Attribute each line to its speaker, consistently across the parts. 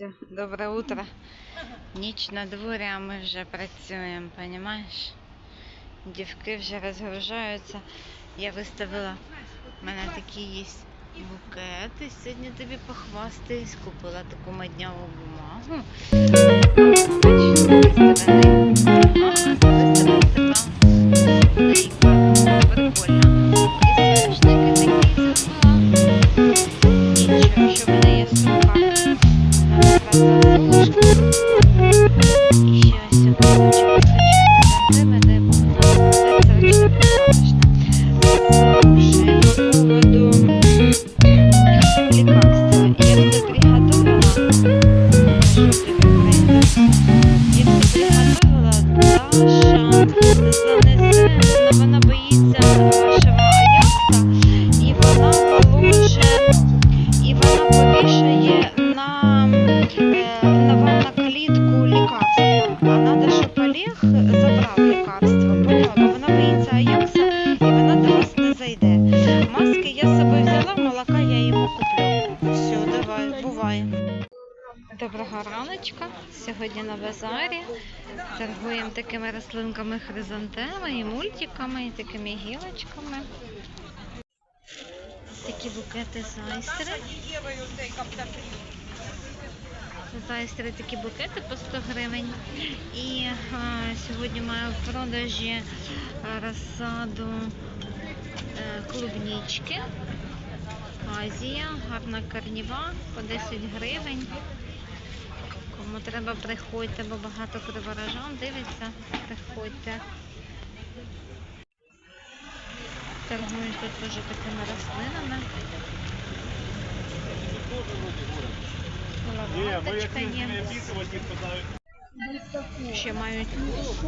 Speaker 1: Настя, добре утро. Ніч на дворі, а ми вже працюємо, понімаєш? Дівки вже розгружаються. Я виставила, в мене такі є букети. Сьогодні тобі похвастаюсь. Купила таку мадняву бумагу. Даша занесе, но вона боїться вашого Аякса, і вона положить і вона повішає на, е, на, вам лікарство. А треба, щоб Олег забрав лікарство. Поняла? Вона боїться Аякса і вона до вас не зайде. Маски я з взяла, молока я йому куплю. Все, давай, бувай. Доброго раночка. Сьогодні на базарі. Торгуємо такими рослинками хризантеми і мультиками, і такими гілочками. Такі букети зайстри. Зайстри такі букети по 100 гривень. І а, сьогодні маю в продажі розсаду е, клубнічки. Азія, гарна карніва по 10 гривень. Кому треба, приходьте, бо багато криворожан дивиться, приходьте. Торгують тут теж такими рослинами. Лавандочка є. Ще мають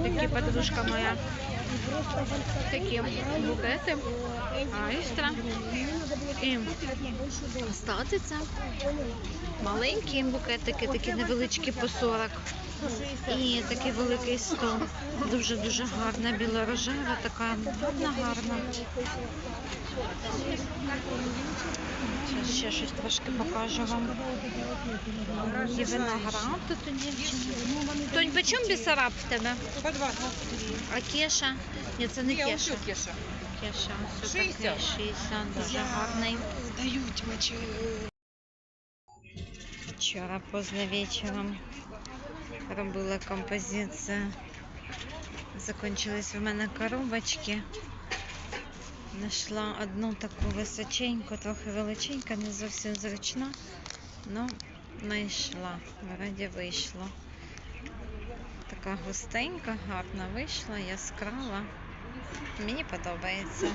Speaker 1: такі подружка моя. Такі букети. Айстра. І статиця. Маленькі букетики, такі невеличкі по 40. І такий великий 100. Дуже-дуже гарна, білорожева, така гарна, гарна. Зараз ще щось трошки покажу вам. І виноград тут у дівчини. Тонь, по чому бісараб в тебе?
Speaker 2: По 20.
Speaker 1: А кеша? Ні, це не кеша.
Speaker 2: ось кеша.
Speaker 1: Кеша, ось
Speaker 2: 60.
Speaker 1: такий 60, дуже гарний.
Speaker 2: Дають мочи.
Speaker 1: Вчора поздно вечором робила композицію. Закончились в мене коробочки. Знайшла одну таку височеньку, трохи величенька, не зовсім зручна. Ну, знайшла, вроді вийшло. Така густенька, гарна вийшла, яскрава. Мені подобається.